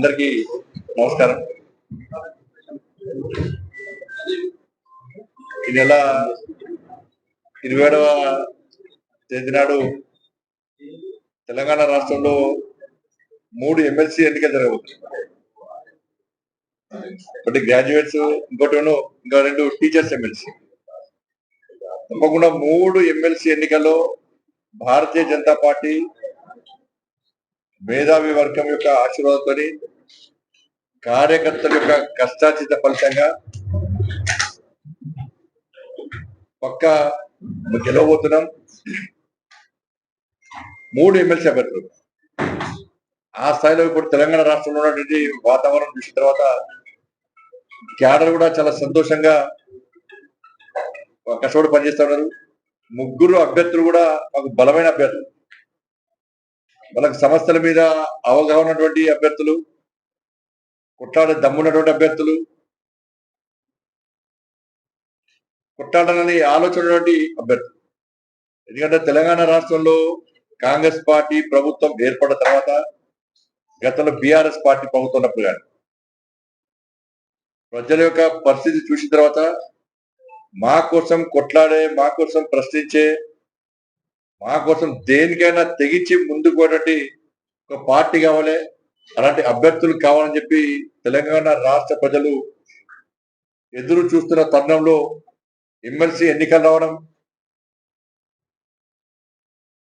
అందరికీ నమస్కారం. ఈ నెల ఇరవై ఏడవ తేదీ నాడు తెలంగాణ రాష్ట్రంలో మూడు ఎమ్మెల్సీ ఎన్నికలు జరగబోతున్నాయి. ఒకటి గ్రాడ్యుయేట్స్ ఇంకోటి ఇంకా రెండు టీచర్స్ ఎమ్మెల్సీ. తప్పకుండా మూడు ఎమ్మెల్సీ ఎన్నికల్లో భారతీయ జనతా పార్టీ మేధావి వర్గం యొక్క ఆశీర్వాదంతో కార్యకర్తల యొక్క కష్టాచిత ఫలితంగా పక్క గెలవబోతున్నాం. మూడు ఎమ్మెల్సీ అభ్యర్థులు. ఆ స్థాయిలో ఇప్పుడు తెలంగాణ రాష్ట్రంలో ఉన్నటువంటి వాతావరణం చూసిన తర్వాత క్యాడర్ కూడా చాలా సంతోషంగా కష్టపడి పనిచేస్తున్నారు ముగ్గురు అభ్యర్థులు కూడా మాకు బలమైన అభ్యర్థులు. మనకు సమస్యల మీద అవగాహన ఉన్నటువంటి అభ్యర్థులు. కొట్లాడే దమ్మున్నటువంటి అభ్యర్థులు కొట్లాడాలని ఆలోచన అభ్యర్థులు. ఎందుకంటే తెలంగాణ రాష్ట్రంలో కాంగ్రెస్ పార్టీ ప్రభుత్వం ఏర్పడిన తర్వాత గతంలో బీఆర్ఎస్ పార్టీ ప్రభుత్వం ఉన్నప్పుడు కానీ ప్రజల యొక్క పరిస్థితి చూసిన తర్వాత మా కోసం కొట్లాడే మా కోసం ప్రశ్నించే మా కోసం దేనికైనా తెగించి ముందుకు పోయేటువంటి ఒక పార్టీ కావాలి. అలాంటి అభ్యర్థులు కావాలని చెప్పి తెలంగాణ రాష్ట్ర ప్రజలు ఎదురు చూస్తున్న తరుణంలో ఎమ్మెల్సీ ఎన్నికలు రావడం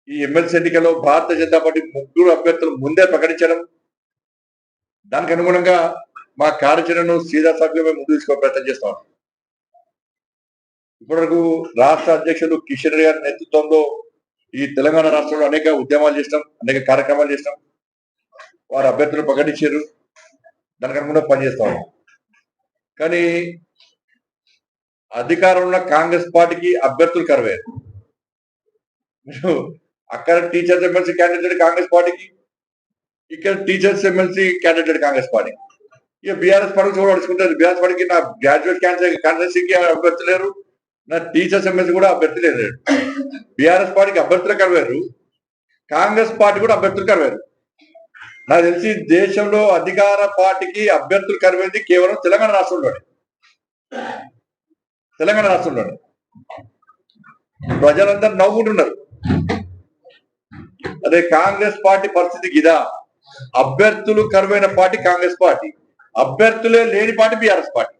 ఈ ఎమ్మెల్సీ ఎన్నికల్లో భారతీయ జనతా పార్టీ ముగ్గురు అభ్యర్థులు ముందే ప్రకటించడం దానికి అనుగుణంగా మా కార్యాచరణను సీదా సాగుగా ముందు తీసుకో ప్రయత్నం చేస్తాం ఇప్పటివరకు రాష్ట్ర అధ్యక్షులు కిషన్ రెడ్డి గారి నేతృత్వంలో ఈ తెలంగాణ రాష్ట్రంలో అనేక ఉద్యమాలు చేసినాం అనేక కార్యక్రమాలు చేసినాం. వారు అభ్యర్థులు ప్రకటించారు. దానికి అనుగుణంగా పనిచేస్తాం కానీ అధికారంలో ఉన్న కాంగ్రెస్ పార్టీకి అభ్యర్థులు కరవేరు మీరు అక్కడ టీచర్స్ ఎమ్మెల్సీ క్యాండిడేట్ కాంగ్రెస్ పార్టీకి. ఇక్కడ teachers MLC candidate Congress party ఇక బీఆర్ఎస్ పార్టీ కూడా నడుచుకుంటారు బీఆర్ఎస్ పార్టీకి నా గ్రాడ్యుయేట్ క్యాన్సర్ కాన్సెన్సీకి అభ్యర్థులు లేరు. నా టీచర్స్ ఎమ్మెల్సీ కూడా అభ్యర్థి లేరు. బీఆర్ఎస్ పార్టీకి అభ్యర్థులు కరవేరు కాంగ్రెస్ పార్టీ కూడా అభ్యర్థులు కరవేరు నాకు తెలిసి దేశంలో అధికార పార్టీకి అభ్యర్థులు కరవేది కేవలం తెలంగాణ రాష్ట్రంలోనే. తెలంగాణ రాష్ట్రంలోనే. ప్రజలందరూ నవ్వుకుంటున్నారు అదే కాంగ్రెస్ పార్టీ పరిస్థితి ఇదా? అభ్యర్థులు కరువైన పార్టీ కాంగ్రెస్ పార్టీ. అభ్యర్థులే లేని పార్టీ బీఆర్ఎస్ పార్టీ.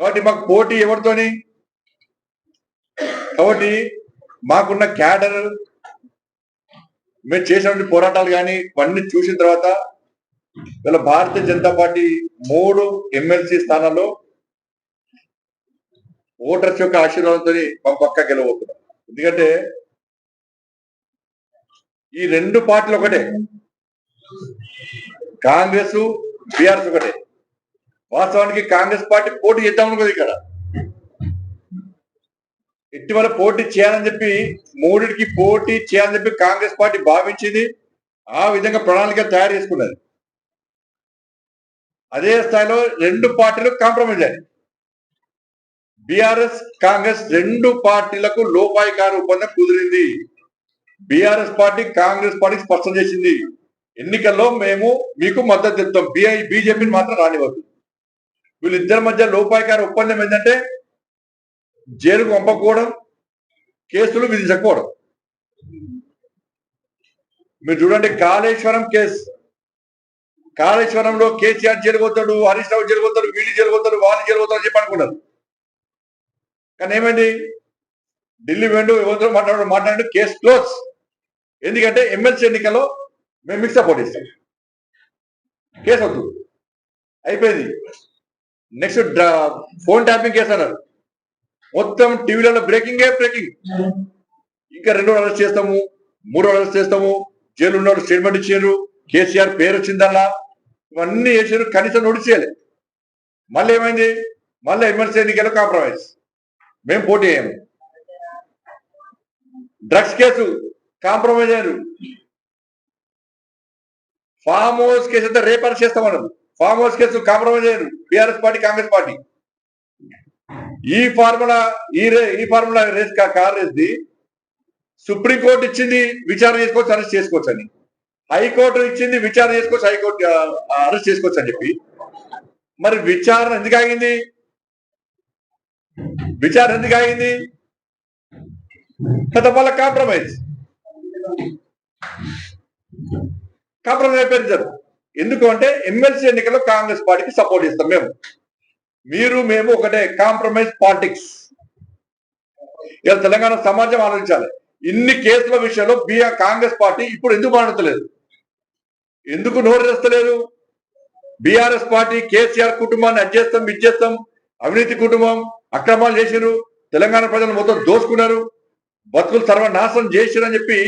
కాబట్టి మాకు పోటీ ఎవరితోని? కాబట్టి మాకున్న క్యాడర్ మేము చేసినటువంటి పోరాటాలు కానీ ఇవన్నీ చూసిన తర్వాత వీళ్ళ భారతీయ జనతా పార్టీ మూడు ఎమ్మెల్సీ స్థానాల్లో ఓటర్స్ యొక్క ఆశీర్వాదంతో మా పక్క గెలవబోతున్నాం. ఎందుకంటే ఈ రెండు పార్టీలు ఒకటే. కాంగ్రెస్ బీఆర్ఎస్ ఒకటే. వాస్తవానికి కాంగ్రెస్ పార్టీ పోటీ చేద్దాం అనుకోదు ఇక్కడ. ఇటీవల పోటీ చేయాలని చెప్పి మూడిటికి పోటీ చేయాలని చెప్పి కాంగ్రెస్ పార్టీ భావించింది. ఆ విధంగా ప్రణాళిక తయారు చేసుకున్నది. అదే స్థాయిలో రెండు పార్టీలు కాంప్రమైజ్ అయ్యాయి. బీఆర్ఎస్ కాంగ్రెస్ రెండు పార్టీలకు లోపాయికార ఒప్పందం కుదిరింది. బీఆర్ఎస్ పార్టీ కాంగ్రెస్ పార్టీ స్పష్టం చేసింది. ఎన్నికల్లో మేము మీకు మద్దతు ఇస్తాం. బీఐ బీజేపీని మాత్రం రానివ్వద్దు. వీళ్ళిద్దరి మధ్య లోపాయికార ఒప్పందం ఏంటంటే జైలుకు పంపకపోవడం కేసులు విధించకపోవడం మీరు చూడండి కాళేశ్వరం కేసు. కాళేశ్వరంలో కేసీఆర్ జరిగిపోతాడు హరీష్ రావు జరిగిపోతాడు వీళ్ళు జరిగిపోతాడు వాళ్ళు జరుగుతాడు చెప్పి అనుకున్నారు కానీ ఏమైంది? ఢిల్లీ వెండు ఎవరితో మాట్లాడు మాట్లాడి కేసు క్లోజ్. ఎందుకంటే ఎమ్మెల్సీ ఎన్నికల్లో మేము మిక్స్ అప్ ఇస్తాం కేసు వద్దు. అయిపోయింది. నెక్స్ట్ ఫోన్ ట్యాపింగ్ కేసు అన్నారు. మొత్తం టీవీలలో బ్రేకింగ్ బ్రేకింగ్. ఇంకా రెండో అరెస్ట్ చేస్తాము మూడో అరెస్ట్ చేస్తాము జైలు ఉన్న స్టేట్మెంట్ ఇచ్చారు కేసీఆర్ పేరు వచ్చిందల్లా ఇవన్నీ వేసారు కనీసం నోటీస్ చేయాలి మళ్ళీ ఏమైంది? మళ్ళీ ఎమ్మెల్సీ ఎన్నికల్లో కాంప్రమైజ్. మేము పోటీ అయ్యాము డ్రగ్స్ కేసు కాంప్రమైజ్ అయ్యారు ఫామ్ హౌస్ కేసు అయితే రేపర్ చేస్తాం చేస్తామన్నారు ఫామ్ హౌస్ కేసు కాంప్రమైజ్ అయ్యారు బీఆర్ఎస్ పార్టీ కాంగ్రెస్ పార్టీ. ఈ ఫార్ములా ఈ ఈ ఫార్ములా రేస్ కార్ రేస్ది సుప్రీంకోర్టు ఇచ్చింది విచారణ చేసుకోవచ్చు అరెస్ట్ చేసుకోవచ్చు అని. హైకోర్టు ఇచ్చింది విచారణ చేసుకోవచ్చు హైకోర్టు అరెస్ట్ చేసుకోవచ్చు అని చెప్పి. మరి విచారణ ఎందుకు ఆగింది? విచారణ ఎందుకు ఆగింది? పెద్ద వాళ్ళ కాంప్రమైజ్. కాంప్రమైజ్ అయిపోయింది సార్. ఎందుకు అంటే ఎమ్మెల్సీ ఎన్నికల్లో కాంగ్రెస్ పార్టీకి సపోర్ట్ ఇస్తాం మేము. మీరు మేము ఒకటే కాంప్రమైజ్ పాలిటిక్స్ ఇలా తెలంగాణ సమాజం ఆలోచించాలి. ఇన్ని కేసుల విషయంలో బిఆర్ కాంగ్రెస్ పార్టీ ఇప్పుడు ఎందుకు మాట్లాడతలేదు ఎందుకు నోరు తెస్తలేదు బీఆర్ఎస్ పార్టీ కేసీఆర్ కుటుంబాన్ని అడ్జేస్తాం ఇచ్చేస్తాం అవినీతి కుటుంబం అక్రమాలు చేసిరు తెలంగాణ ప్రజలు మొత్తం దోసుకున్నారు. బతుకులు సర్వనాశనం చేసిరు అని చెప్పి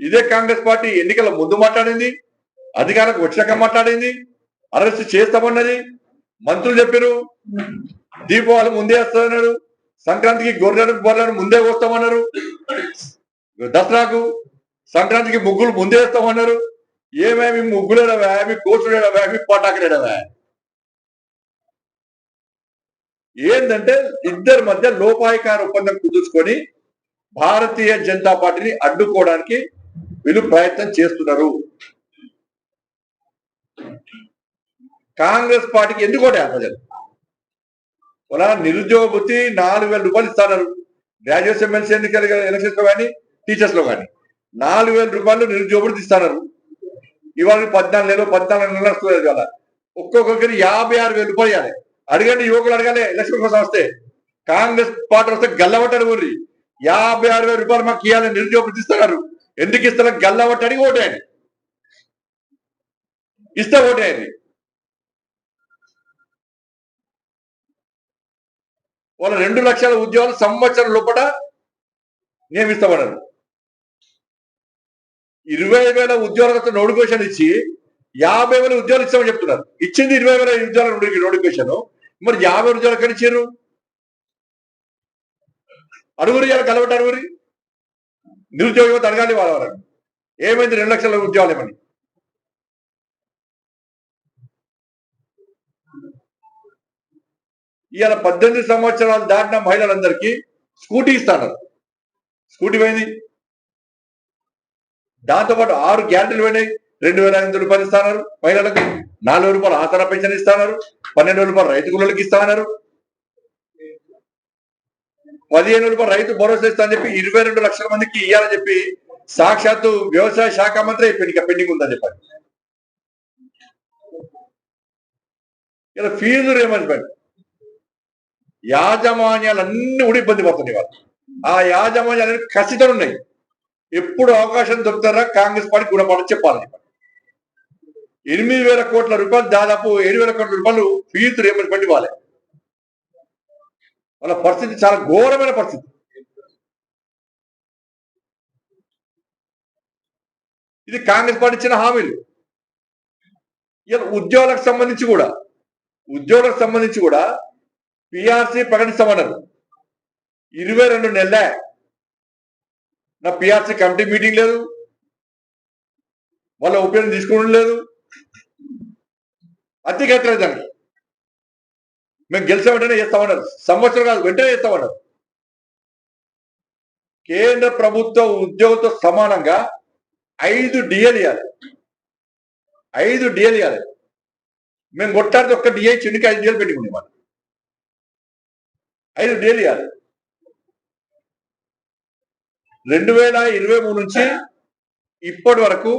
ఇదే కాంగ్రెస్ పార్టీ ఎన్నికల ముందు మాట్లాడింది అధికారకు వచ్చాక మాట్లాడింది అరెస్ట్ చేస్తామన్నది మంత్రులు చెప్పారు దీపావళి ముందే వస్తామన్నారు సంక్రాంతికి గొర్రెలు బొర్రెలను ముందే వస్తామన్నారు దసరాకు సంక్రాంతికి ముగ్గులు ముందే వేస్తామన్నారు ఏమేమి ముగ్గులేడవా మీ కోసులేడవా మీ పటాకులేడవా ఏంటంటే ఇద్దరి మధ్య లోపాయికార ఒప్పందం కుదుర్చుకొని భారతీయ జనతా పార్టీని అడ్డుకోవడానికి వీళ్ళు ప్రయత్నం చేస్తున్నారు. కాంగ్రెస్ పార్టీకి ఎందుకు ఓటేయాలి ప్రజలు వాళ్ళ నిరుద్యోగ వృత్తి నాలుగు వేల రూపాయలు ఇస్తున్నారు. గ్రాడ్యుయేట్ ఎమ్మెల్సీ ఎన్నికలు ఎలక్షన్స్లో కానీ టీచర్స్లో కానీ నాలుగు వేల రూపాయలు నిరుద్యోగ వృత్తి ఇస్తున్నారు. ఇవాళ పద్నాలుగు నెలలు పద్నాలుగు నెలలు వస్తుంది కదా ఒక్కొక్కరికి యాభై ఆరు వేల రూపాయలు ఇవ్వాలి. అడగండి యువకులు అడగాలి ఎలక్షన్ కోసం వస్తే. కాంగ్రెస్ పార్టీ వస్తే గల్లవట్టడు ఊరి. యాభై ఆరు వేల రూపాయలు మాకు ఇవ్వాలి నిరుద్యోగులు ఇస్తున్నారు. ఎందుకు ఇస్తారు గల్లబట్టి అడిగి ఓటేయండి ఇస్తే ఓటేయండి వాళ్ళ రెండు లక్షల ఉద్యోగాలు సంవత్సరం లోపల నియమిస్తామన్నారు ఇరవై వేల ఉద్యోగాలతో నోటిఫికేషన్ ఇచ్చి యాభై వేల ఉద్యోగాలు ఇస్తామని చెప్తున్నారు. ఇచ్చింది ఇరవై వేల ఉద్యోగాల నోటిఫికేషన్. మరి యాభై ఉద్యోగాలు ఎక్కడ ఇచ్చారు? అడుగురి ఇవాళ కలవట అడుగురి. నిరుద్యోగ యువత అడగాలి వాళ్ళ వాళ్ళని ఏమైంది రెండు లక్షల ఉద్యోగాలు ఏమని ఇవాళ పద్దెనిమిది సంవత్సరాలు దాటిన మహిళలందరికీ స్కూటీ ఇస్తాను స్కూటీ పోయింది. దాంతోపాటు ఆరు గ్యారెంటీలు పోయినాయి. రెండు వేల ఐదు రూపాయలు ఇస్తున్నారు మహిళలకు. నాలుగు రూపాయలు ఆసరా పెన్షన్ ఇస్తున్నారు. పన్నెండు రూపాయలు రైతు కూలీలకు ఇస్తాన్నారు. పదిహేను రూపాయలు రైతు భరోసా ఇస్తా అని చెప్పి ఇరవై రెండు లక్షల మందికి ఇవ్వాలని చెప్పి సాక్షాత్తు వ్యవసాయ శాఖ మంత్రి అయిపోయింది. ఇంకా పెండింగ్ ఉందని చెప్పారు. ఇలా ఫీజు రియంబర్స్మెంట్ యాజమాన్యాలన్నీ కూడా ఇబ్బంది పడుతున్నాయి వాళ్ళు ఆ యాజమాన్యాలు ఖచ్చితంగా ఉన్నాయి. ఎప్పుడు అవకాశం దొరుకుతారా? కాంగ్రెస్ పార్టీ గుణపాఠం చెప్పాలని ఎనిమిది వేల కోట్ల రూపాయలు దాదాపు ఏడు వేల కోట్ల రూపాయలు ఫీజు రేపటి వాళ్ళే వాళ్ళ పరిస్థితి చాలా ఘోరమైన పరిస్థితి. ఇది కాంగ్రెస్ పార్టీ ఇచ్చిన హామీలు. ఇలా ఉద్యోగులకు సంబంధించి కూడా ఉద్యోగులకు సంబంధించి కూడా పిఆర్సీ ప్రకటిస్తామన్నారు. ఇరవై రెండు నెలలే నా పిఆర్సీ కమిటీ మీటింగ్ లేదు. వాళ్ళ ఒపీనియన్ తీసుకోవడం లేదు. అతికెక్కలేదు దానికి మేము గెలిచిన వెంటనే చేస్తామన్నారు. సంవత్సరం కాదు వెంటనే చేస్తామన్నారు. కేంద్ర ప్రభుత్వ ఉద్యోగంతో సమానంగా ఐదు డిఎల్ ఇవ్వాలి ఐదు డిఎల్ ఇవ్వాలి మేము కొట్టాడితే ఒక్క డిఏ చిన్నికి ఐదు డిఎల్ పెట్టుకునే వాళ్ళు ఐదు డిఎల్ ఇవ్వాలి రెండు వేల ఇరవై మూడు నుంచి ఇప్పటి వరకు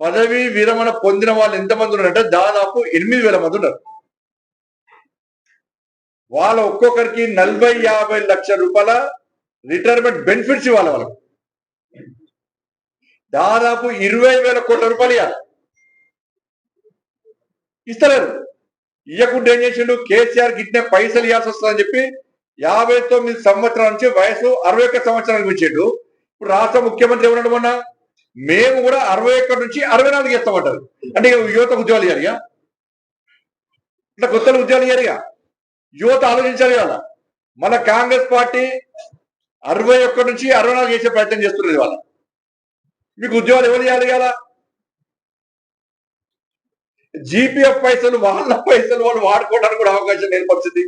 పదవి విరమణ పొందిన వాళ్ళు ఎంతమంది ఉన్నారంటే దాదాపు ఎనిమిది వేల మంది ఉన్నారు. వాళ్ళ ఒక్కొక్కరికి నలభై యాభై లక్షల రూపాయల రిటైర్మెంట్ బెనిఫిట్స్ ఇవ్వాలి వాళ్ళకు. దాదాపు ఇరవై వేల కోట్ల రూపాయలు ఇవ్వాలి ఇస్తలేరు. ఇవ్వకుండా ఏం చేసిండు? కేసీఆర్ గిట్నే పైసలు ఇవ్వాల్సి వస్తుందని చెప్పి యాభై తొమ్మిది సంవత్సరాల నుంచి వయసు అరవై ఒక్క సంవత్సరాలకు ఇచ్చిండు ఇప్పుడు రాష్ట్ర ముఖ్యమంత్రి ఏమన్నాడు మొన్న? మేము కూడా అరవై ఒక్కటి నుంచి అరవై నాలుగు ఇస్తామంటారు అంటే యువత ఉద్యోగాలు ఇవ్వాలి ఇట్లా కొత్త ఉద్యోగాలు ఇవ్వాలి యువత ఆలోచించాలి వాళ్ళ మన కాంగ్రెస్ పార్టీ అరవై ఒక్కటి నుంచి అరవై నాలుగు చేసే ప్రయత్నం చేస్తున్నది వాళ్ళ మీకు ఉద్యోగాలు ఎవరు చేయాలి కదా జీపీఎఫ్ పైసలు వాళ్ళ పైసలు వాళ్ళు వాడుకోవడానికి కూడా అవకాశం లేని పరిస్థితి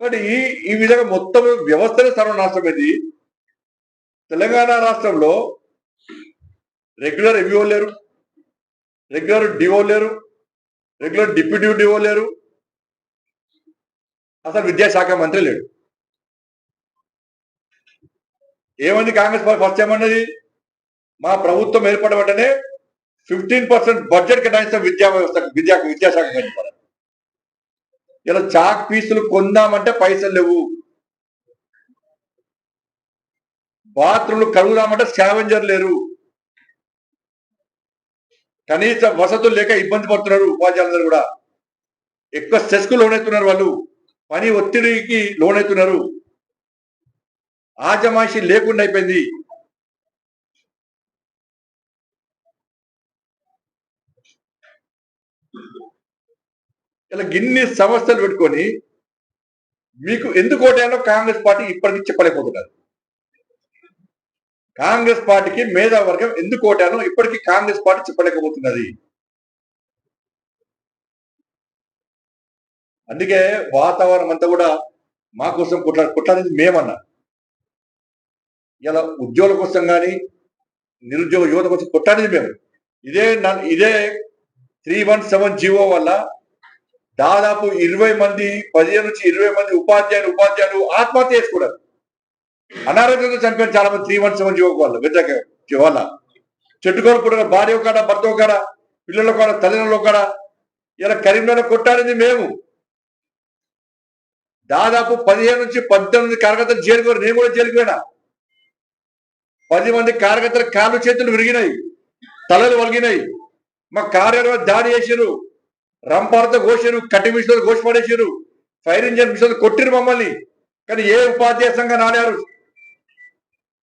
కాబట్టి ఈ ఈ విధంగా మొత్తం వ్యవస్థనే ఇది తెలంగాణ రాష్ట్రంలో రెగ్యులర్ ఎంఈఓ లేరు రెగ్యులర్ డిఓ లేరు రెగ్యులర్ డిప్యూటీ డిఓ లేరు. అసలు విద్యాశాఖ మంత్రి లేడు. ఏమంది కాంగ్రెస్ పార్టీ ఫస్ట్ ఏమన్నది మా ప్రభుత్వం ఏర్పడడం వెంటనే ఫిఫ్టీన్ పర్సెంట్ బడ్జెట్ కేటాయిస్తాం విద్యా వ్యవస్థ విద్యా విద్యాశాఖ ఏర్పడ ఇలా చాక్ పీసులు కొందామంటే పైసలు లేవు. బాత్రూమ్లు కడుగుదామంటే స్కావెంజర్ లేరు. కనీస వసతులు లేక ఇబ్బంది పడుతున్నారు ఉపాధ్యాయులందరూ కూడా. ఎక్కువ స్ట్రెస్కు లోనవుతున్నారు వాళ్ళు. పని ఒత్తిడికి లోనవుతున్నారు ఆజమాయిషి లేకుండా అయిపోయింది. ఇలా గిన్ని సమస్యలు పెట్టుకొని మీకు ఎందుకు ఓటేనో కాంగ్రెస్ పార్టీ ఇప్పటికీ చెప్పలేకపోతున్నారు. కాంగ్రెస్ పార్టీకి మేధావర్గం ఎందుకు ఓటానో ఇప్పటికీ కాంగ్రెస్ పార్టీ చెప్పలేకపోతున్నది. అందుకే వాతావరణం అంతా కూడా మా కోసం కొట్లా కొట్లాడేది మేమన్నా. ఇలా ఉద్యోగుల కోసం కానీ నిరుద్యోగ యువత కోసం కొట్లాడేది మేము. ఇదే ఇదే త్రీ వన్ సెవెన్ జీవో వల్ల దాదాపు ఇరవై మంది పదిహేను నుంచి ఇరవై మంది ఉపాధ్యాయులు ఉపాధ్యాయులు ఆత్మహత్య చేసుకున్నారు. అనారోగ్యంతో చనిపోయిన చాలా మంది త్రీ మంత్స్ సెవెన్ జీవో వల్ల వ్యతిరేక వల్ల చెట్టుకోలు పుట్టిన భార్య కాడ భర్త కాడ పిల్లల కాడ తల్లిదండ్రుల కాడ. ఇలా కరీంనగర్ కొట్టాడింది మేము. దాదాపు పదిహేను నుంచి పద్దెనిమిది కార్యకర్తలు జైలుకు నేను కూడా జైలుకు పోయినా. పది మంది కార్యకర్తల కాళ్ళు చేతులు విరిగినాయి. తలలు వలిగినాయి. మా కార్యాలయం దాడి చేసిరు రంపాలతో కోసారు కట్టి మిషన్లు కోసి ఫైర్ ఇంజన్ మిషన్లు కొట్టిరు మమ్మల్ని. కానీ ఏ ఉపాధ్యాయ సంఘం నాడారు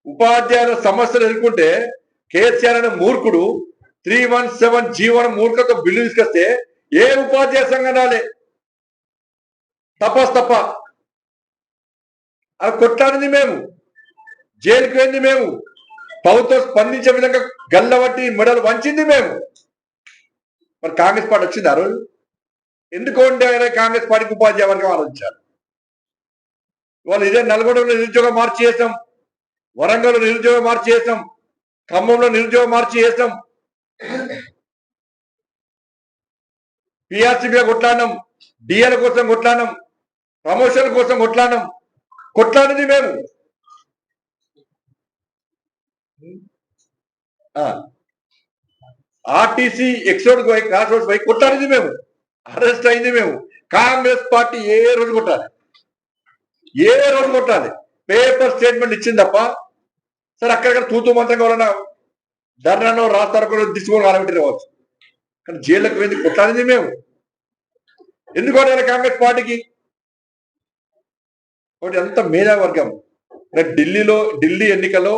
ఉపాధ్యాయుల సమస్యలు ఎదుర్కొంటే కేసీఆర్ అనే మూర్ఖుడు త్రీ వన్ సెవెన్ జీవన మూర్ఖతో బిల్లు తీసుకొస్తే ఏ ఉపాధ్యాయ సంఘం రాలే. తపస్ తప్ప. అది కొట్లాడింది మేము. జైలుకు వెళ్ళింది మేము. ప్రభుత్వం స్పందించే విధంగా గల్లబట్టి మెడలు వంచింది మేము. మరి కాంగ్రెస్ పార్టీ వచ్చింది ఆ రోజు? ఎందుకు ఉంటే ఆయన కాంగ్రెస్ పార్టీకి ఉపాధి వర్గం ఆలోచించారు? వాళ్ళు ఇదే నల్గొండలో నిరుద్యోగం మార్చి చేసాం వరంగల్లో నిరుద్యోగం మార్చి చేసాం ఖమ్మంలో నిరుద్యోగం మార్చి చేసాం పిఆర్సీ మీద కొట్లాడినాం డిఎల్ కోసం కొట్లాడినాం ప్రమోషన్ కోసం కొట్లాడినాం. కొట్లాడింది మేము. ఆర్టీసీ ఎక్సోడ్ పోయి క్రాస్ రోడ్స్ పోయి కొట్టాడింది మేము. అరెస్ట్ అయింది మేము. కాంగ్రెస్ పార్టీ ఏ రోజు కొట్టాలి? ఏ రోజు కొట్టాలి? పేపర్ స్టేట్మెంట్ ఇచ్చింది తప్ప సరే అక్కడక్కడ తూతూ మంత్రం కావాలన్నా ధర్నాలో రాస్తారో తీసుకొని కాలబెట్టి రావచ్చు కానీ జైళ్ళకు పోయింది కొట్టాడింది మేము. ఎందుకు కొట్టాలి కాంగ్రెస్ పార్టీకి? ఒకటి అంత మేధావి వర్గం. ఢిల్లీలో ఢిల్లీ ఎన్నికలో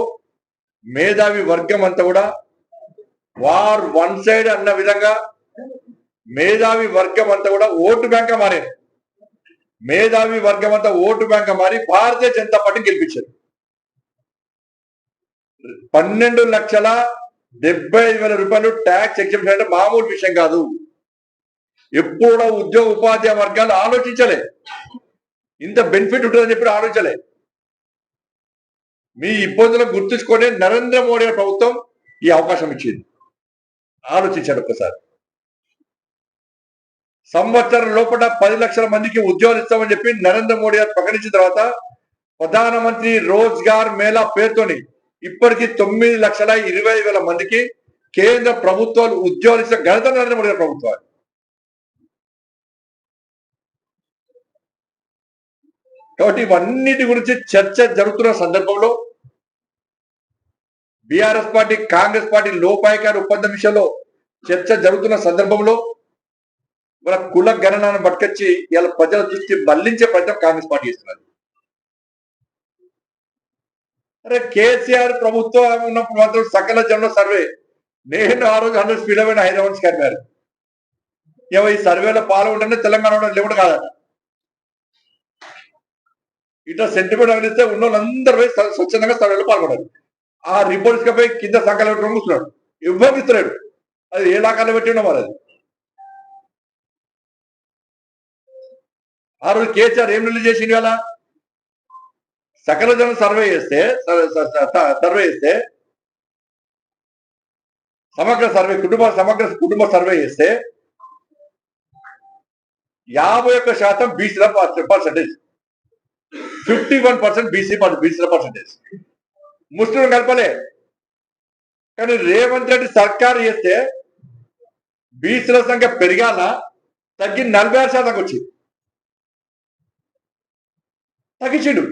మేధావి వర్గం అంతా కూడా వార్ వన్ సైడ్ అన్న విధంగా మేధావి వర్గం అంతా కూడా ఓటు బ్యాంక్ మారారు మేధావి వర్గం అంతా ఓటు బ్యాంక్ మారి భారతీయ జనతా పార్టీ గెలిపించారు. పన్నెండు లక్షల డెబ్బై ఐదు వేల రూపాయలు ట్యాక్స్ ఎగ్జిబిషన్ అంటే మామూలు విషయం కాదు. ఎప్పుడు ఉద్యోగ ఉపాధ్యాయ వర్గాలు ఆలోచించలే. ఇంత బెనిఫిట్ ఉంటుందని చెప్పి ఆలోచించలే. మీ ఇబ్బందులను గుర్తుంచుకొని నరేంద్ర మోడీ ప్రభుత్వం ఈ అవకాశం ఇచ్చింది. ఆలోచించాడు ఒక్కసారి. సంవత్సరం లోపల పది లక్షల మందికి ఉద్యోగాలు ఇస్తామని చెప్పి నరేంద్ర మోడీ గారు ప్రకటించిన తర్వాత ప్రధానమంత్రి రోజ్గార్ మేళా పేరుతోని ఇప్పటికి తొమ్మిది లక్షల ఇరవై వేల మందికి కేంద్ర ప్రభుత్వాలు ఉద్యోగాలు ఇచ్చిన ఘనత నరేంద్ర మోడీ గారి ప్రభుత్వాలు కాబట్టి ఇవన్నిటి గురించి చర్చ జరుగుతున్న సందర్భంలో బీఆర్ఎస్ పార్టీ కాంగ్రెస్ పార్టీ లోపాయకారి ఒప్పందం విషయంలో చర్చ జరుగుతున్న సందర్భంలో వాళ్ళ కుల గణనాన్ని పట్టుకొచ్చి ఇలా ప్రజల దృష్టి మళ్ళించే ప్రయత్నం కాంగ్రెస్ పార్టీ చేస్తున్నారు అరే కేసీఆర్ ప్రభుత్వం ఉన్నప్పుడు మాత్రం సకల జనుల సర్వే. నేను ఆ రోజు హండ్రెడ్ స్పీడ్ అయిన హైదరాబాద్ స్కాన్ ఏమో ఈ సర్వేలో పాల్గొంటేనే తెలంగాణ లేవుడు కాదట. ఇట్లా సెంటిమెంట్ అందిస్తే ఉన్న వాళ్ళందరూ పోయి స్వచ్ఛందంగా సర్వేలో పాల్గొన్నారు ఆ రిపోర్ట్స్ కపై కింద సంకలం పెట్టుకొని కూర్చున్నాడు. ఇవ్వకి ఇస్తున్నాడు అది ఏ లాకాల్లో పెట్టిండో మరి అది. ఆ రోజు కేసీఆర్ ఏం రిలీజ్ చేసింది కదా సకల జనం సర్వే చేస్తే సర్వే చేస్తే సమగ్ర సర్వే కుటుంబ సమగ్ర కుటుంబ సర్వే చేస్తే యాభై ఒక్క శాతం బీసీల percentage. Fifty one percent BC బీసీల పర్సెంటేజ్. ముస్లిం కలపలే. కానీ రేవంత్ రెడ్డి సర్కారు చేస్తే బీసీల సంఖ్య పెరిగాన? తగ్గి నలభై ఆరు శాతంకి వచ్చింది. తగ్గించిండు.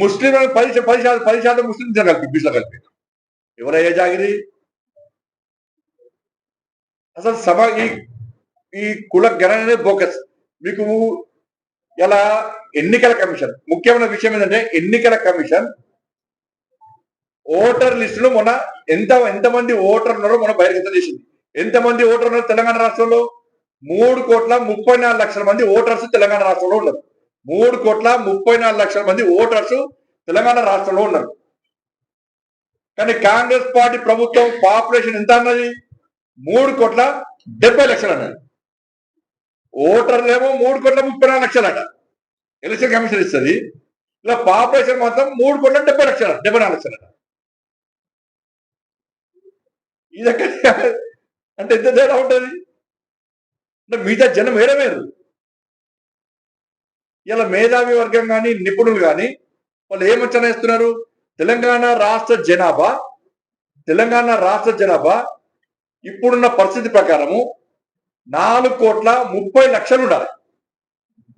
ముస్లిం పది పది శాతం పది శాతం ముస్లిం కలిపి బీసీలో కలిపి. ఎవరయ్యా జాగిరి? అసలు సభ ఈ ఈ కుల గణనే బోకస్. మీకు ఇలా ఎన్నికల కమిషన్. ముఖ్యమైన విషయం ఏంటంటే ఎన్నికల కమిషన్ ఓటర్ లిస్టులో మొన్న ఎంత ఎంతమంది ఓటర్ ఉన్నారో మొన్న బహిర్గతం చేసింది. ఎంతమంది ఓటర్ ఉన్నారు తెలంగాణ రాష్ట్రంలో? మూడు కోట్ల ముప్పై నాలుగు లక్షల మంది ఓటర్స్ తెలంగాణ రాష్ట్రంలో ఉన్నారు. మూడు కోట్ల ముప్పై నాలుగు లక్షల మంది ఓటర్స్ తెలంగాణ రాష్ట్రంలో ఉన్నారు. కానీ కాంగ్రెస్ పార్టీ ప్రభుత్వం పాపులేషన్ ఎంత అన్నది? మూడు కోట్ల డెబ్బై లక్షలు అన్నది. ఓటర్లేమో మూడు కోట్ల ముప్పై నాలుగు లక్షలట. ఎలక్షన్ కమిషన్ ఇస్తుంది. ఇలా పాపులేషన్ మాత్రం మూడు కోట్ల డెబ్బై లక్షలు డెబ్బై నాలుగు లక్షలట. ఇది ఎక్కడ అంటే ఎంత తేడా ఉంటుంది? అంటే మిగతా జనం వేరే ఇలా మేధావి వర్గం కానీ నిపుణులు కానీ వాళ్ళు ఏం వేస్తున్నారు? తెలంగాణ రాష్ట్ర జనాభా తెలంగాణ రాష్ట్ర జనాభా ఇప్పుడున్న పరిస్థితి ప్రకారము నాలుగు కోట్ల ముప్పై లక్షలు ఉండాలి.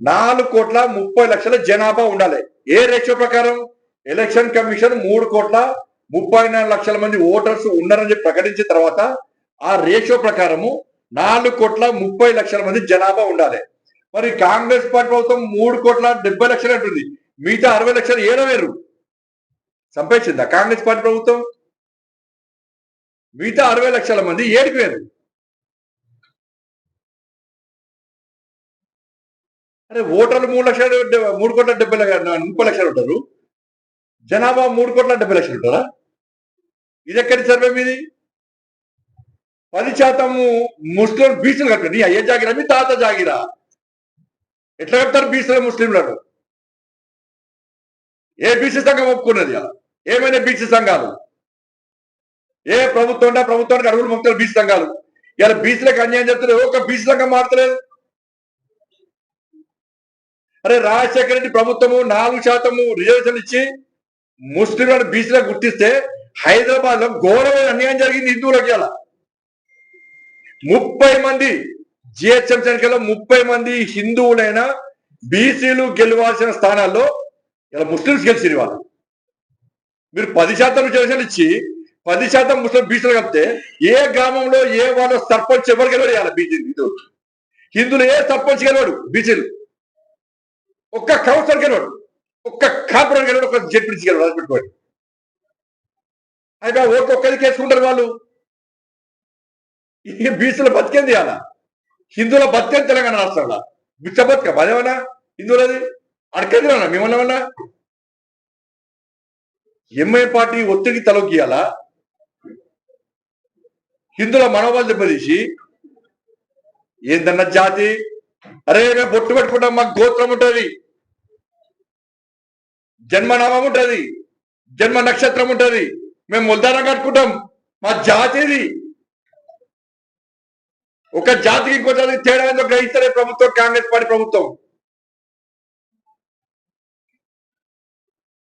నాలుగు కోట్ల ముప్పై లక్షల జనాభా ఉండాలి. ఏ రేషియో ప్రకారం? ఎలక్షన్ కమిషన్ మూడు కోట్ల ముప్పై నాలుగు లక్షల మంది ఓటర్స్ ఉన్నారని చెప్పి ప్రకటించిన తర్వాత ఆ రేషియో ప్రకారము నాలుగు కోట్ల ముప్పై లక్షల మంది జనాభా ఉండాలి. మరి కాంగ్రెస్ పార్టీ ప్రభుత్వం మూడు కోట్ల డెబ్బై లక్షలు అంటుంది. మిగతా అరవై లక్షలు ఏడవేరు? సంపాదించిందా కాంగ్రెస్ పార్టీ ప్రభుత్వం? మిగతా అరవై లక్షల మంది ఏడుకు వేరు అరే ఓటర్లు మూడు లక్షల మూడు కోట్ల డెబ్బై ముప్పై లక్షలు ఉంటారు. జనాభా మూడు కోట్ల డెబ్బై లక్షలు ఉంటారా? ఇది ఎక్కడి సర్వే మీది? పది శాతము ముస్లిం బీసీలు కట్టారు నీ అయ్యే జాగిరా మీ తాత జాగిరా. ఎట్లా కట్టారు బీసీలు ముస్లింలను? ఏ బీసీ సంఘం ఒప్పుకున్నది? అలా ఏమైనా బీసీ సంఘాలు? ఏ ప్రభుత్వం ఉంటే ఆ ప్రభుత్వానికి అడుగులు మొక్కలు బీసీ సంఘాలు. ఇలా బీసీలకు అన్యాయం చేస్తారు ఒక బీసీ సంఘం మారతలేదు. అరే రాజశేఖర రెడ్డి ప్రభుత్వము నాలుగు శాతము రిజర్వేషన్ ఇచ్చి ముస్లింలను బీసీలకు గుర్తిస్తే హైదరాబాద్లో ఘోరమైన అన్యాయం జరిగింది హిందువులకి అలా ముప్పై మంది జిహెచ్ఎం ఎన్నికల్లో ముప్పై మంది హిందువులైన బీసీలు గెలవాల్సిన స్థానాల్లో ఇలా ముస్లింస్ గెలిచిరు వాళ్ళు మీరు పది శాతం రిజర్వేషన్ ఇచ్చి పది శాతం ముస్లిం బీసీలు కలిపితే ఏ గ్రామంలో ఏ వాళ్ళ సర్పంచ్ ఎవరు గెలవడు బీసీ హిందువులు. హిందువులు ఏ సర్పంచ్ గెలవాడు బీసీలు? ఒక్క కౌన్సిలర్ గెలవాడు. ఒక్క కాపురం గెలవాడు ఒక్క జడ్పించి గెలవాడు అది పెట్టుకోండి అయితే ఓటు వేసుకుంటారు వాళ్ళు. ఈ బీసీల బతికేంది అలా హిందువుల బతికేది తెలంగాణ రాష్ట్రంలో? బిచ్చ బతుక అదేమన్నా హిందువులది అడకేది అన్నా మేమన్నా ఎంఐ పార్టీ ఒత్తిడి తలొక్కియాలా హిందువుల మనోబలు దెబ్బతీసి ఏందన్న జాతి? అరే మేము బొట్టు పెట్టుకుంటాం మాకు గోత్రం ఉంటది. జన్మనామం ఉంటుంది జన్మ నక్షత్రం ఉంటుంది. మేము ముల్దారం కట్టుకుంటాం మా జాతిది. ఒక జాతికి ఇంకో జాతికి తేడా ఏందో గ్రహిస్తలే ప్రభుత్వం కాంగ్రెస్ పార్టీ ప్రభుత్వం.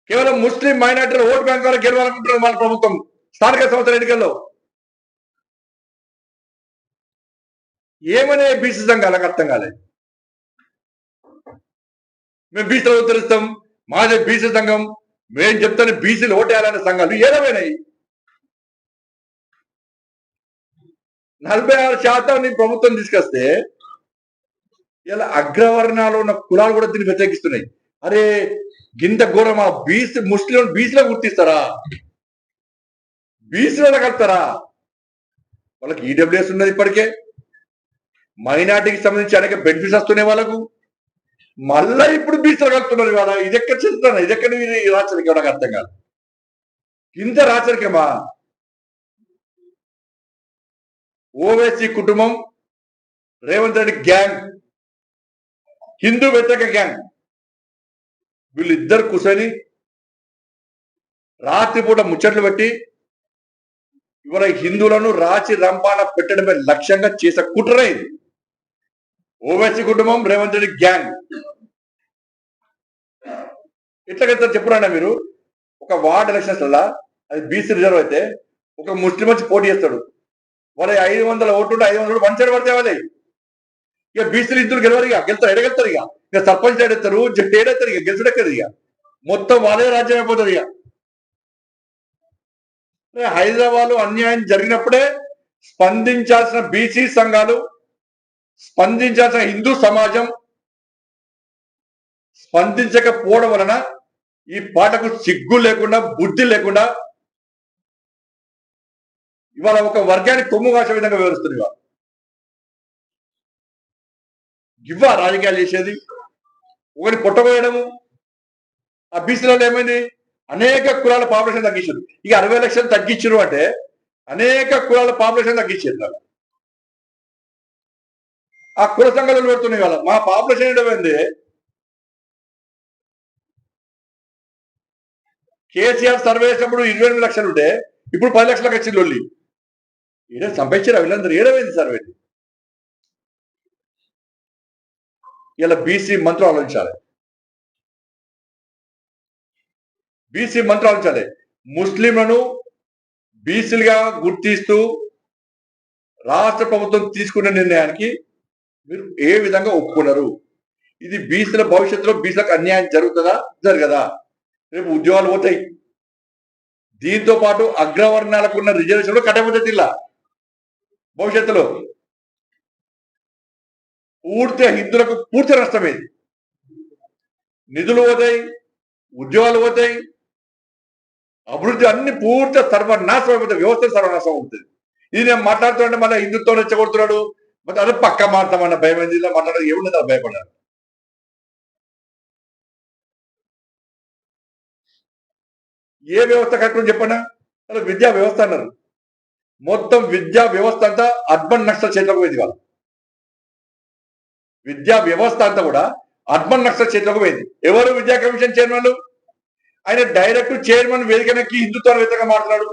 కేవలం ముస్లిం మైనార్టీల ఓటు బ్యాంక్ ద్వారా గెలవాలనుకుంటున్నారు మన ప్రభుత్వం స్థానిక సంస్థల ఎన్నికల్లో. ఏమనే బీసీ సంఘాలకు అర్థం కాలేదు. మేము బీసీలో ఉత్తరిస్తాం మాదే బీసీ సంఘం. మేము చెప్తాను బీసీలు ఓటేయాలనే సంఘాలు ఏదమైనాయి నలభై ఆరు శాతాన్ని ప్రభుత్వం తీసుకొస్తే ఇలా అగ్రవర్ణాలు ఉన్న కులాలు కూడా దీన్ని వ్యతిరేకిస్తున్నాయి. అరే గింత ఘోరం ఆ బీసీ ముస్లిం బీసీలో గుర్తిస్తారా? బీసీలో కలుపుతారా? వాళ్ళకి ఈడబ్ల్యూఎస్ ఉన్నది ఇప్పటికే. మైనార్టీకి సంబంధించి అనేక బెనిఫిట్స్ వస్తున్నాయి వాళ్ళకు. మళ్ళా ఇప్పుడు బీసీలో కడుతున్నారు ఇవాళ. ఇది ఎక్కడ చెందుతాను ఇది ఎక్కడ ఇది? రాచరికం నాకు అర్థం కాదు. ఇంత రాచరికమా ఓవైసీ కుటుంబం రేవంత్ రెడ్డి గ్యాంగ్ హిందూ వ్యతిరేక గ్యాంగ్. వీళ్ళిద్దరు కూర్చొని రాత్రిపూట ముచ్చట్లు పెట్టి ఇవాళ హిందువులను రాచి రంపాన పెట్టడమే లక్ష్యంగా చేసే కుట్ర ఇది. ఓవైసీ కుటుంబం రేవంత్ రెడ్డి గ్యాంగ్ ఎట్లాగైతే చెప్పురండి మీరు. ఒక వార్డ్ ఎలక్షన్స్ వల్ల అది బీసీ రిజర్వ్ అయితే ఒక ముస్లిం వచ్చి పోటీ చేస్తాడు. వాళ్ళ ఐదు వందల ఓట్లు ఐదు వందల వన్ సైడ్ పడితే వాళ్ళే ఇక బీసీలు ఇద్దరు గెలవరు ఇక. గెలుతారు ఎడగెళ్తారు ఇక? ఇక సర్పంచ్ ఏడెత్తారు జట్టు ఏడెత్తారు ఇక? గెలుచుడెక్కదు ఇక? మొత్తం వాళ్ళే రాజ్యం అయిపోతుంది ఇక. హైదరాబాద్లో అన్యాయం జరిగినప్పుడే స్పందించాల్సిన బీసీ సంఘాలు స్పందించాల్సిన హిందూ సమాజం స్పందించకపోవడం వలన ఈ పాటకు సిగ్గు లేకుండా బుద్ధి లేకుండా ఇవాళ ఒక వర్గానికి కొమ్ము కాసే విధంగా వివరిస్తుంది ఇవాళ. ఇవ్వ రాజకీయాలు చేసేది ఒకటి పుట్టబోయడము ఆ బీసీలలో ఏమైంది? అనేక కులాల పాపులేషన్ తగ్గించారు. ఇక అరవై లక్షలు తగ్గించారు అంటే అనేక కులాల పాపులేషన్ తగ్గించారు. ఆ కుల సంఘాలు పెడుతున్నాయి వాళ్ళ మా పాపులేషన్ ఏమైంది కేసీఆర్ సర్వే చేసినప్పుడు ఇరవై ఎనిమిది లక్షలు ఉంటే ఇప్పుడు పది లక్షలకు వచ్చింది ఒళ్ళి ఈడ సంపాదించారు వీళ్ళందరూ? ఏడమైంది సర్వే ఇలా బీసీ మంత్రులు ఆలోచించాలి. బీసీ మంత్రులు ఆలోచించాలి. ముస్లింలను బీసీలుగా గుర్తిస్తూ రాష్ట్ర ప్రభుత్వం తీసుకున్న నిర్ణయానికి మీరు ఏ విధంగా ఒప్పుకున్నారు? ఇది బీసీల భవిష్యత్తులో బీసీలకు అన్యాయం జరుగుతుందా? జరగదా. రేపు ఉద్యోగాలు పోతాయి. దీంతో పాటు అగ్రవర్ణాలకు ఉన్న రిజర్వేషన్ కూడా కట్టబోతుంది భవిష్యత్తులో పూర్తి హిందువులకు పూర్తి నష్టమేది. నిధులు పోతాయి ఉద్యోగాలు పోతాయి. అభివృద్ధి అన్ని పూర్తి సర్వనాశం అయిపోతాయి వ్యవస్థ సర్వనాశం అవుతుంది. ఇది నేను మాట్లాడుతుంటే మళ్ళీ హిందుత్వం రెచ్చగొడుతున్నాడు. అదే పక్క మారుతామన్న భయం ఏంది? ఇలా మాట్లాడదు ఏముండదు అలా భయపడాలి? ఏ వ్యవస్థ కట్టుకుని చెప్పనా? అసలు విద్యా వ్యవస్థ అన్నారు. మొత్తం విద్యా వ్యవస్థ అంతా అర్బన్ నక్సల్ చేతిలోకి పోయింది వాళ్ళు విద్యా వ్యవస్థ అంతా కూడా అర్బన్ నక్సల్ చేతిలోకి పోయింది. ఎవరు విద్యా కమిషన్ చైర్మన్లు ఆయన డైరెక్ట్ చైర్మన్ వేదికనెక్కి హిందుత్వ వ్యతిరేకంగా మాట్లాడు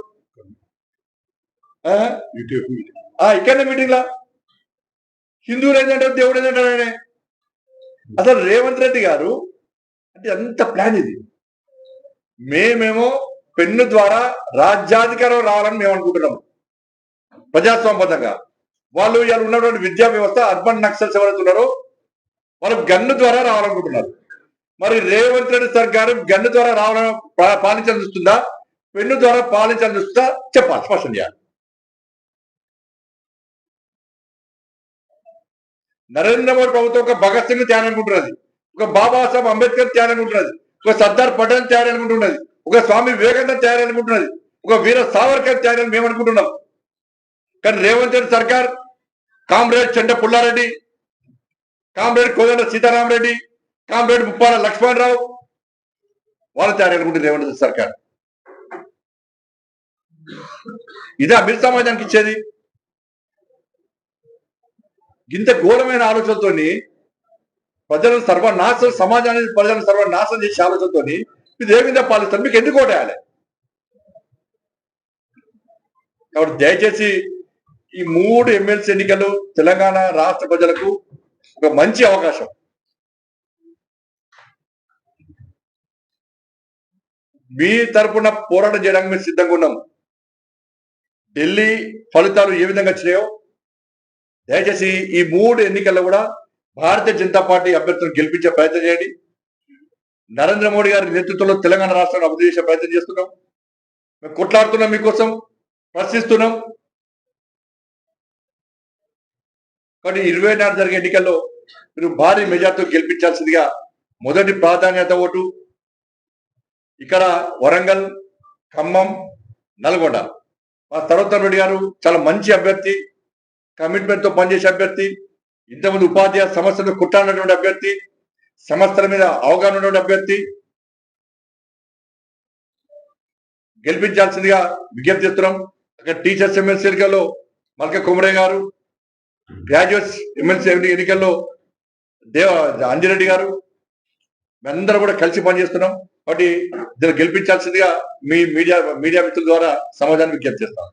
ఇక్కడనే మీటింగ్. లా హిందువులు ఏంటంటారు దేవుడు ఏంటంటే అసలు రేవంత్ రెడ్డి గారు అంటే ఎంత ప్లాన్ ఇది? మేమేమో పెన్ను ద్వారా రాజ్యాధికారం రావాలని మేము అనుకుంటున్నాం ప్రజాస్వామ్యబద్ధంగా. వాళ్ళు ఇవాళ ఉన్నటువంటి విద్యా వ్యవస్థ అర్బన్ నక్సల్స్ ఎవరైతే ఉన్నారో వాళ్ళు గన్ను ద్వారా రావాలనుకుంటున్నారు. మరి రేవంత్ రెడ్డి సార్ గారు గన్ను ద్వారా రావాలని పాలించాల్సి వస్తుందా? పెన్ను ద్వారా పాలించాల్సి వస్తుందా? చెప్పాలి స్పష్టం చేయాలి. నరేంద్ర మోడీ ప్రభుత్వం ఒక భగత్ సింగ్ తేయాలనుకుంటున్నది ఒక బాబాసాహెబ్ అంబేద్కర్ తేయాలనుకుంటున్నది ఒక సర్దార్ పటేల్ తేయాలనుకుంటున్నది ఒక స్వామి వివేకానంద తయారనుకుంటున్నది ఒక వీర సావర్కర్ తయారని మేము అనుకుంటున్నాం. కానీ రేవంత్ రెడ్డి సర్కార్ comrade Chenda Pullareddy comrade Kodanda Sitaramareddy comrade Muppala Lakshmanarao వాళ్ళు తయారనుకుంటుంది రేవంత్ రెడ్డి సర్కార్. ఇదే అభివృద్ధి సమాజానికి ఇచ్చేది. ఇంత ఘోరమైన ఆలోచనతోని ప్రజలను సర్వనాశనం సమాజాన్ని ప్రజలను సర్వనాశనం చేసే ఆలోచనతోని ఇది ఏ విధంగా పాలిస్తారు? మీకు ఎందుకు ఓటేయాలి కాబట్టి దయచేసి ఈ మూడు ఎమ్మెల్సీ ఎన్నికలు తెలంగాణ రాష్ట్ర ప్రజలకు ఒక మంచి అవకాశం. మీ తరపున పోరాటం చేయడానికి మేము సిద్ధంగా ఉన్నాం. ఢిల్లీ ఫలితాలు ఏ విధంగా వచ్చినాయో దయచేసి ఈ మూడు ఎన్నికల్లో కూడా భారతీయ జనతా పార్టీ అభ్యర్థులను గెలిపించే ప్రయత్నం చేయండి. నరేంద్ర మోడీ గారి నేతృత్వంలో తెలంగాణ రాష్ట్రాన్ని అభివృద్ధి చేసే ప్రయత్నం చేస్తున్నాం. మేము కొట్లాడుతున్నాం మీకోసం ప్రశ్నిస్తున్నాం. కానీ ఇరవై నాడు జరిగే ఎన్నికల్లో మీరు భారీ మెజార్టీతో గెలిపించాల్సిందిగా మొదటి ప్రాధాన్యత ఓటు ఇక్కడ వరంగల్ ఖమ్మం నల్గొండ. మా సరోత్తర్ రెడ్డి గారు చాలా మంచి అభ్యర్థి. కమిట్మెంట్తో పనిచేసే అభ్యర్థి ఇంతమంది ఉపాధ్యాయ సమస్యలు కుట్టాలన్నటువంటి అభ్యర్థి సమస్యల మీద అవగాహన ఉన్నటువంటి అభ్యర్థి గెలిపించాల్సిందిగా విజ్ఞప్తి చేస్తున్నాం. అక్కడ టీచర్స్ ఎమ్మెల్సీ ఎన్నికల్లో మల్క కుమరే గారు గ్రాడ్యుయేట్స్ ఎమ్మెల్సీ ఎన్నికల్లో దేవ అంజిరెడ్డి గారు మేమందరం కూడా కలిసి పనిచేస్తున్నాం. కాబట్టి దీన్ని గెలిపించాల్సిందిగా మీ మీడియా మీడియా మిత్రుల ద్వారా సమాజాన్ని విజ్ఞప్తి చేస్తాను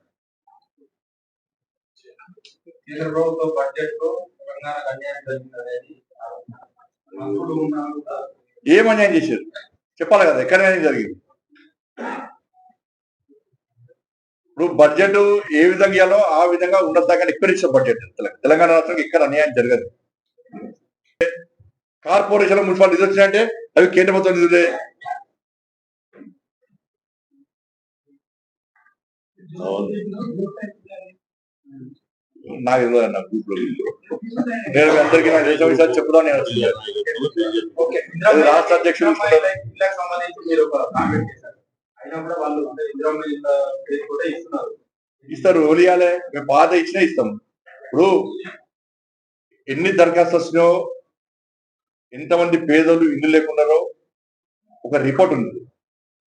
కేంద్ర ప్రభుత్వ బడ్జెట్లో తెలంగాణకు అన్యాయం జరిగింది అనేది. మంత్రులు ఉన్నా కూడా ఏం అన్యాయం చేశారు? చెప్పాలి కదా ఎక్కడ అన్యాయం జరిగింది? ఇప్పుడు బడ్జెట్ ఏ విధంగా ఇవ్వాలో ఆ విధంగా ఉండదు కానీ ఎక్కువ ఇచ్చిన బడ్జెట్ తెలంగాణ తెలంగాణ రాష్ట్రానికి ఎక్కడ అన్యాయం జరగదు. కార్పొరేషన్ మున్సిపల్ నిధులు వచ్చినాయంటే అవి కేంద్ర ప్రభుత్వం నిధులే. నాకు తెలియదు అన్న గ్రూప్లో నేను అందరికీ నా దేశ విషయాలు చెప్పుదాం నేను రాష్ట్ర అధ్యక్షుడు ఇస్తారు ఓలు ఇవ్వాలి మేము పాత ఇచ్చినా ఇస్తాం. ఇప్పుడు ఎన్ని దరఖాస్తు వస్తున్నాయో ఎంతమంది పేదలు ఇల్లు లేకున్నారో ఒక రిపోర్ట్ ఉంది.